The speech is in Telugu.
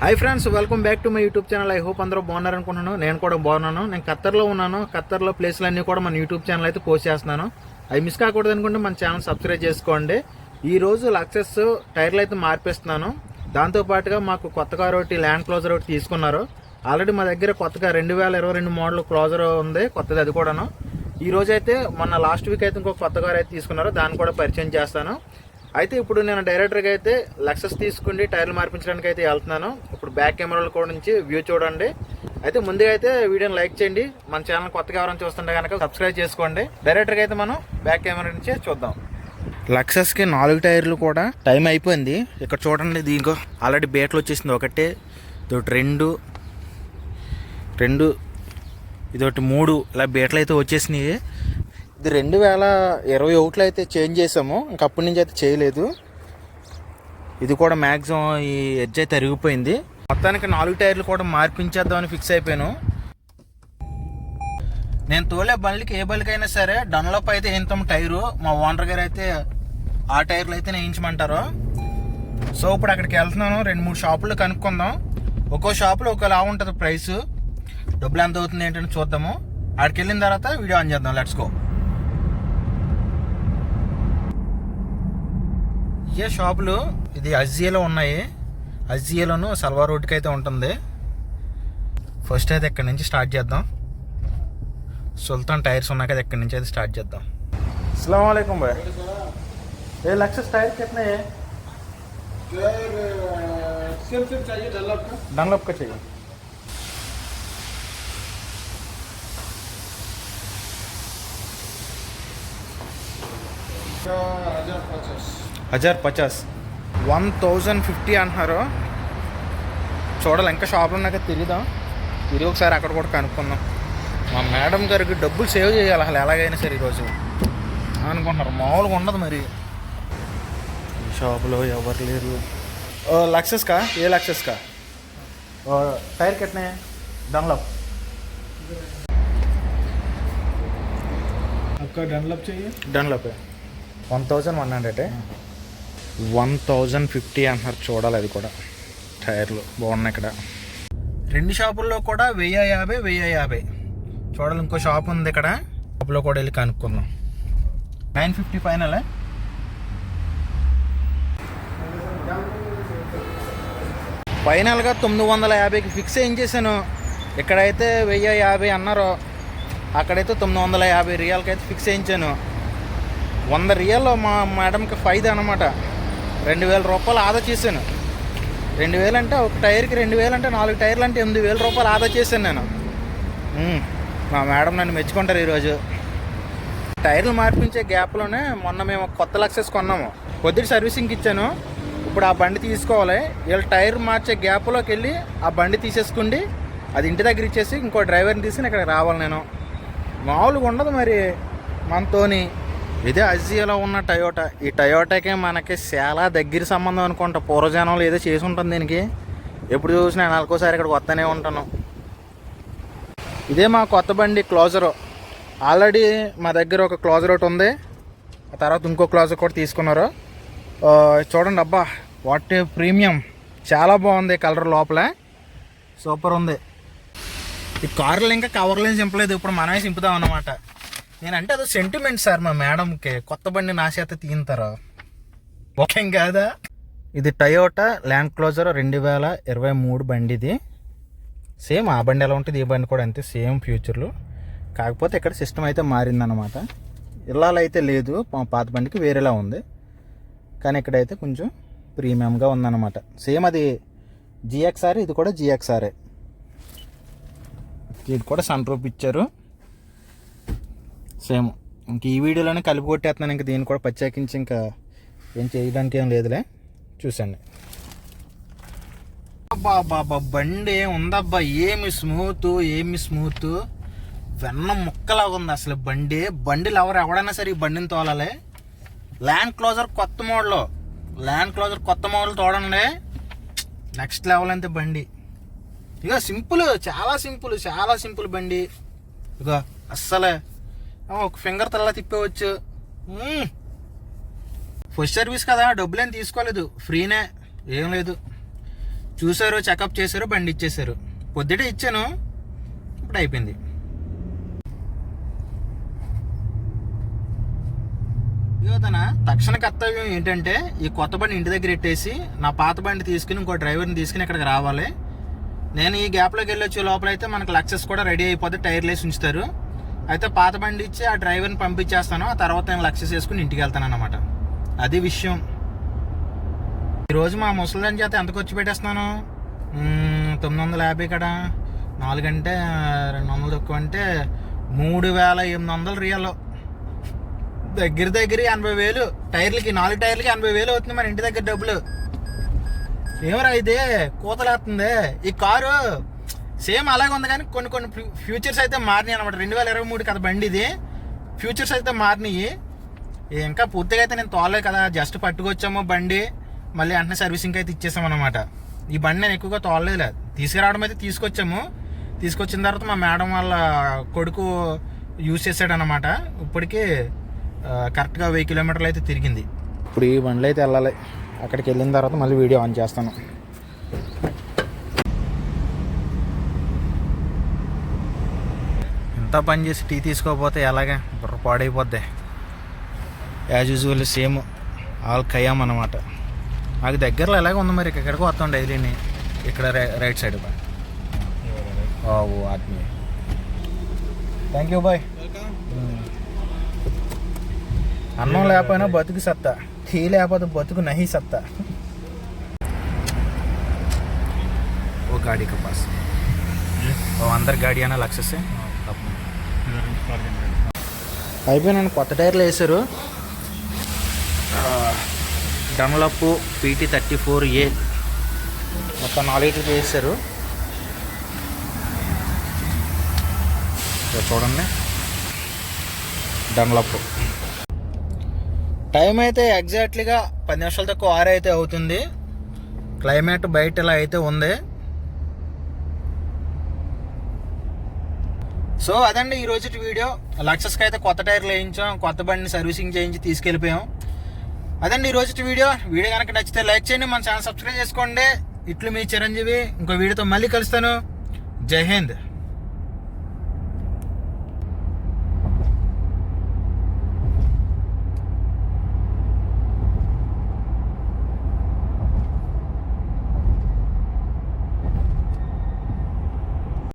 Hi friends welcome back to my YouTube channel I hope అందరూ బాగున్నారు అనుకుంటున్నాను. నేను కూడా బాగున్నాను. నేను ఖత్తర్లో ఉన్నాను. ఖత్తర్లో ప్లేస్లు అన్నీ కూడా మన యూట్యూబ్ ఛానల్ అయితే పోస్ట్ చేస్తున్నాను. అవి మిస్ కాకూడదు అనుకుంటే మన ఛానల్ సబ్స్క్రైబ్ చేసుకోండి. ఈ రోజు లక్సెస్ టైర్లు అయితే మార్పిస్తున్నాను. దాంతో పాటుగా మాకు కొత్త కార్ ఒకటి ల్యాండ్ క్లోజర్ ఒకటి తీసుకున్నారు. ఆల్రెడీ మా దగ్గర కొత్తగా రెండు వేల ఇరవై రెండు మోడల్ క్లోజర్ ఉంది. కొత్తది అది కూడాను. ఈ రోజు అయితే మొన్న లాస్ట్ వీక్ అయితే ఇంకొక కొత్త కార్ అయితే తీసుకున్నారు. దాన్ని కూడా పరిచయం చేస్తాను. అయితే ఇప్పుడు నేను డైరెక్టర్గా అయితే లక్సెస్ తీసుకుని టైర్లు మార్పించడానికి అయితే వెళ్తున్నాను. ఇప్పుడు బ్యాక్ కెమెరాలు కూడా నుంచి వ్యూ చూడండి. అయితే ముందుగా అయితే వీడియోని లైక్ చేయండి. మన ఛానల్ కొత్తగా ఎవరైనా చూస్తుంటే కనుక సబ్స్క్రైబ్ చేసుకోండి. డైరెక్టర్గా అయితే మనం బ్యాక్ కెమెరా నుంచి చూద్దాం. లక్సెస్కి నాలుగు టైర్లు కూడా టైం అయిపోయింది. ఇక్కడ చూడండి దీనికో ఆల్రెడీ బేట్లు వచ్చేసింది ఒకటి ఇదొకటి రెండు రెండు ఇదొకటి మూడు ఇలా బేట్లు అయితే వచ్చేసినాయి. ఇది రెండు వేల ఇరవై ఒకటిలో అయితే చేంజ్ చేసాము ఇంక అప్పటి నుంచి అయితే చేయలేదు. ఇది కూడా మ్యాక్సిమం ఈ ఎడ్జ్ అయితే అరిగిపోయింది. మొత్తానికి నాలుగు టైర్లు కూడా మార్పించేద్దామని ఫిక్స్ అయిపోయాను. నేను తోలే బండ్లకి ఏ బండ్లకైనా సరే డన్లప్ అయితే వేయింతాం టైరు. మా ఓనర్ గారు అయితే ఆ టైర్లు అయితే వేయించమంటారు. సో ఇప్పుడు అక్కడికి వెళ్తున్నాను. రెండు మూడు షాపులు కనుక్కుందాం. ఒక్కో షాపులో ఒకలా ఉంటుంది ప్రైస్. డబ్బులు ఎంత అవుతుంది ఏంటని చూద్దాము. అక్కడికి వెళ్ళిన తర్వాత వీడియో ఆన్ చేద్దాం. Let's go. ఏ షాపులు ఇది అజియాలో ఉన్నాయి అజియాలోను సల్వార్ రోడ్కి అయితే ఉంటుంది ఫస్ట్ అయితే ఇక్కడ నుంచి స్టార్ట్ చేద్దాం సుల్తాన్ టైర్స్ ఉన్నాయి కదా ఇక్కడ నుంచి అయితే స్టార్ట్ చేద్దాం అస్సలం భాయ్ ఏ లక్ష టైర్ कितने है टायर सिर्फ सिर्फ चाहिए डल्लप का डनलप का चाहिए का हजार पचास హజార్ పచాస్. వన్ థౌజండ్ ఫిఫ్టీ అంటున్నారు. చూడాలి ఇంకా షాప్లో నాకు తెలీదా? తిరిగి ఒకసారి అక్కడ కూడా కనుక్కుందాం. మా మేడం గారికి డబ్బులు సేవ్ చేయాలి అసలు ఎలాగైనా సరే ఈరోజు. అనుకుంటున్నారు మామూలుగా ఉండదు మరి. షాపులో ఎవరు లేరు. లక్సెస్కా ఏ లక్సెస్కా టైర్ కట్టినాయి? డన్లప్ అక్క డన్లప్ చెయ్యి. Dunlop one thousand one hundred one thousand fifty అంటున్నారు. చూడాలి అది కూడా. టైర్లు బాగున్నాయి ఇక్కడ. రెండు షాపుల్లో కూడా వెయ్యి యాభై వెయ్యి యాభై. చూడాలి ఇంకో షాప్ ఉంది ఇక్కడ. షాప్లో కూడా వెళ్ళి కనుక్కుందాం. Nine fifty final. ఫైనల్గా తొమ్మిది వందల యాభైకి ఫిక్స్ ఏం చేశాను? ఇక్కడైతే వెయ్యి యాభై అన్నారు. అక్కడైతే తొమ్మిది వందల యాభై రియాల్కి అయితే ఫిక్స్ చేయించాను. వంద రియల్ మా మేడంకి ఫైదా అనమాట రెండు వేల రూపాయలు ఆదా చేశాను. రెండు వేలు అంటే ఒక టైర్కి రెండు వేలు అంటే నాలుగు టైర్లు అంటే ఎనిమిది వేల రూపాయలు ఆదా చేశాను నేను. మా మేడం నన్ను మెచ్చుకుంటారు ఈరోజు. టైర్లు మార్పించే గ్యాప్లోనే మొన్న మేము కొత్త లక్సెస్ కొన్నాము. కొద్దిగా సర్వీసింగ్కి ఇచ్చాను. ఇప్పుడు ఆ బండి తీసుకోవాలి. వీళ్ళు టైర్ మార్చే గ్యాప్లోకి వెళ్ళి ఆ బండి తీసేసుకుండి అది ఇంటి దగ్గర ఇచ్చేసి ఇంకో డ్రైవర్ని తీసుకుని ఇక్కడికి రావాలి నేను. మామూలుగా ఉండదు మరి మనతోని. ఇదే అజియాలో ఉన్న టయోటా. ఈ టయోటాకి మనకి చాలా దగ్గర సంబంధం అనుకుంటా. పూర్వజనంలో ఏదో చేసి ఉంటుంది దీనికి. ఎప్పుడు చూసినా నాలుగోసారి ఇక్కడికి వస్తూనే ఉంటాను. ఇదే మా కొత్త బండి క్లోజర్. ఆల్రెడీ మా దగ్గర ఒక క్లోజర్ ఒకటి ఉంది. ఆ తర్వాత ఇంకో క్లోజర్ కూడా తీసుకున్నారు. చూడండి అబ్బా వాట్ ప్రీమియం. చాలా బాగుంది కలర్ లోపల. సూపర్ ఉంది. ఈ కార్లు ఇంకా కవర్లు ఏం చింపలేదు ఇప్పుడు మనమే చింపుదాం అన్నమాట. నేనంటే అదో సెంటిమెంట్ సార్ మా మేడంకి. కొత్త బండి నా చేత తీయింతారు ఓకేం కాదా? ఇది టయోటా ల్యాండ్ క్లోజర్ రెండు వేల ఇరవై మూడు బండి ఇది సేమ్ ఆ బండి ఎలా ఉంటుంది ఈ బండి కూడా అంతే సేమ్ ఫ్యూచర్లో కాకపోతే ఇక్కడ సిస్టమ్ అయితే మారిందనమాట ఇళ్ళలో అయితే లేదు పాత బండికి వేరేలా ఉంది. కానీ ఇక్కడైతే కొంచెం ప్రీమియంగా ఉందన్నమాట. సేమ్ అది జిఎక్స్ఆర్ ఇది కూడా జిఎక్స్ఆరే ఇది కూడా సన్ రూప్ ఇచ్చారు. సేమ్. ఇంక ఈ వీడియోలోనే కలిపి కొట్టేస్తున్నాను ఇంకా దీన్ని కూడా ప్రత్యేకించి ఇంకా ఏం చేయడానికి ఏం లేదులే. చూసండి అబ్బా బాబా బండి ఉందబ్బా ఏమి స్మూత్ ఏమి స్మూత్? వెన్న ముక్కలాగా ఉంది అసలు బండి. బండిలు ఎవరు ఎవడైనా సరే ఈ బండిని తోలాలి. ల్యాండ్ క్లోజర్ కొత్త మోడల్. ల్యాండ్ క్లోజర్ కొత్త మోడల్ తోడండి. నెక్స్ట్ లెవెల్ అంతే బండి. ఇక సింపుల్ చాలా సింపుల్ చాలా సింపుల్ బండి. ఇక అస్సలే. ఒక ఫింగర్ తల్లా తిప్పవచ్చు. ఫస్ట్ సర్వీస్ కదా డబ్బులేం తీసుకోలేదు. ఫ్రీనే ఏం లేదు. చూసారు చెకప్ చేశారు బండి ఇచ్చేశారు. పొద్దుటే ఇచ్చాను ఇప్పుడు అయిపోయింది. ఇదిగో తక్షణ కర్తవ్యం ఏంటంటే ఈ కొత్త బండి ఇంటి దగ్గర పెట్టేసి నా పాత బండి తీసుకుని ఇంకో డ్రైవర్ని తీసుకుని ఇక్కడికి రావాలి. నేను ఈ గ్యాప్లోకి వెళ్ళొచ్చే లోపల అయితే మనకు లక్సెస్ కూడా రెడీ అయిపోతే టైర్లు వేసి ఉంచుతారు. అయితే పాత బండి ఇచ్చి ఆ డ్రైవర్ని పంపించేస్తాను. ఆ తర్వాత నేను లక్ష్య చేసుకుని ఇంటికి వెళ్తాను అనమాట అది విషయం. ఈరోజు మా ముసలిదాని చేత ఎంత ఖర్చు పెట్టేస్తున్నాను? తొమ్మిది వందల యాభై కదా. నాలుగంటే రెండు వందలు తక్కువ అంటే మూడు వేల ఎనిమిది వందలు రియల్ దగ్గర దగ్గర ఎనభై వేలు. టైర్లకి నాలుగు టైర్లకి ఎనభై వేలు అవుతుంది మన ఇంటి దగ్గర డబ్బులు. ఏమరా ఇది? కూతలేస్తుంది ఈ కారు సేమ్ అలాగే ఉంది కానీ కొన్ని కొన్ని ఫ్యూచర్స్ అయితే మారినాయి అనమాట రెండు వేల ఇరవై మూడు కదా బండి ఇది. ఫ్యూచర్స్ అయితే మారినాయి. ఇంకా పూర్తిగా అయితే నేను తోలలేదు కదా. జస్ట్ పట్టుకొచ్చాము బండి. మళ్ళీ వెంటనే సర్వీసింగ్ అయితే ఇచ్చేసాం అనమాట ఈ బండి నేను ఎక్కువగా తోలలేదు తీసుకురావడం అయితే తీసుకొచ్చాము. తీసుకొచ్చిన తర్వాత మా మేడం వాళ్ళ కొడుకు యూజ్ చేశాడనమాట ఇప్పటికీ కరెక్ట్గా వెయ్యి కిలోమీటర్లు అయితే తిరిగింది. ఇప్పుడు ఈ బండ్లు అయితే వెళ్ళాలి. అక్కడికి వెళ్ళిన తర్వాత మళ్ళీ వీడియో ఆన్ చేస్తాను. అంతా పని చేసి టీ తీసుకోకపోతే ఎలాగే బుర్ర పాడైపోద్ది. యాజ్ యూజువల్ సేమ్ ఆల్ ఖయామ్ అనమాట నాకు దగ్గరలో ఎలాగ ఉంది మరి ఇక్కడికి వస్తాం డైలీని. ఇక్కడ రైట్ సైడ్ బాయ్ ఓ ఆత్మీయ. థ్యాంక్ యూ బాయ్ అన్నం లేకపోయినా బతుకు సత్తా. టీ లేకపోతే బతుకు నహి సత్తా. ఓ గాడీ కా పాస్ ఓ అందరి గాడి అయినా లక్సెస్ అయిపోయినాను కొత్త టైర్లు వేశారు. Dunlop PT thirty four A మొత్తం వేశారు. ఇదిగో చూడండి. డన్లప్ టైం అయితే ఎగ్జాక్ట్లీగా పది నిమిషాల తక్కువ ఆరు అయితే అవుతుంది. క్లైమేట్ బయట ఇలా అయితే ఉంది. సో అదండి ఈ రోజు వీడియో. లక్సెస్కి అయితే కొత్త టైర్లు వేయించాం కొత్త బండిని సర్వీసింగ్ చేయించి తీసుకెళ్ళిపోయాం. అదండి ఈ రోజు వీడియో. వీడియో కనుక నచ్చితే లైక్ చేయండి మన ఛానల్ సబ్స్క్రైబ్ చేసుకోండి. ఇట్లు మీ చిరంజీవి. ఇంకో వీడియోతో మళ్ళీ కలుస్తాను. జై హింద్.